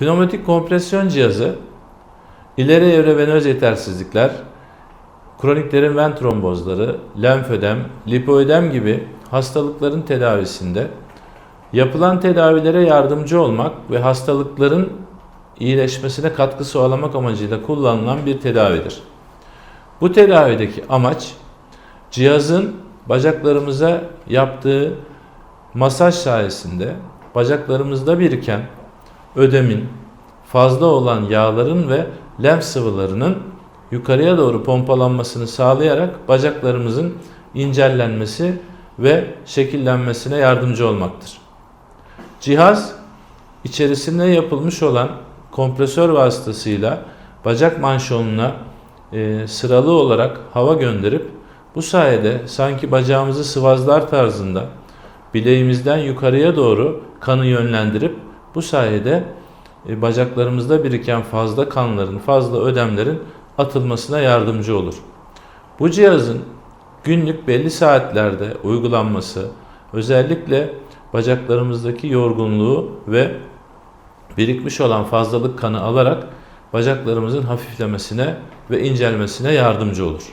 Pneumatik kompresyon cihazı ileri evre venöz yetersizlikler, kronik derin ven trombozları, lenfödem, lipoödem gibi hastalıkların tedavisinde yapılan tedavilere yardımcı olmak ve hastalıkların iyileşmesine katkı sağlamak amacıyla kullanılan bir tedavidir. Bu tedavideki amaç cihazın bacaklarımıza yaptığı masaj sayesinde bacaklarımızda biriken ödemin, fazla olan yağların ve lenf sıvılarının yukarıya doğru pompalanmasını sağlayarak bacaklarımızın incellenmesi ve şekillenmesine yardımcı olmaktır. Cihaz içerisinde yapılmış olan kompresör vasıtasıyla bacak manşonuna e, sıralı olarak hava gönderip bu sayede sanki bacağımızı sıvazlar tarzında bileğimizden yukarıya doğru kanı yönlendirip bu sayede e, bacaklarımızda biriken fazla kanların, fazla ödemlerin atılmasına yardımcı olur. Bu cihazın günlük belli saatlerde uygulanması özellikle bacaklarımızdaki yorgunluğu ve birikmiş olan fazlalık kanı alarak bacaklarımızın hafiflemesine ve incelmesine yardımcı olur.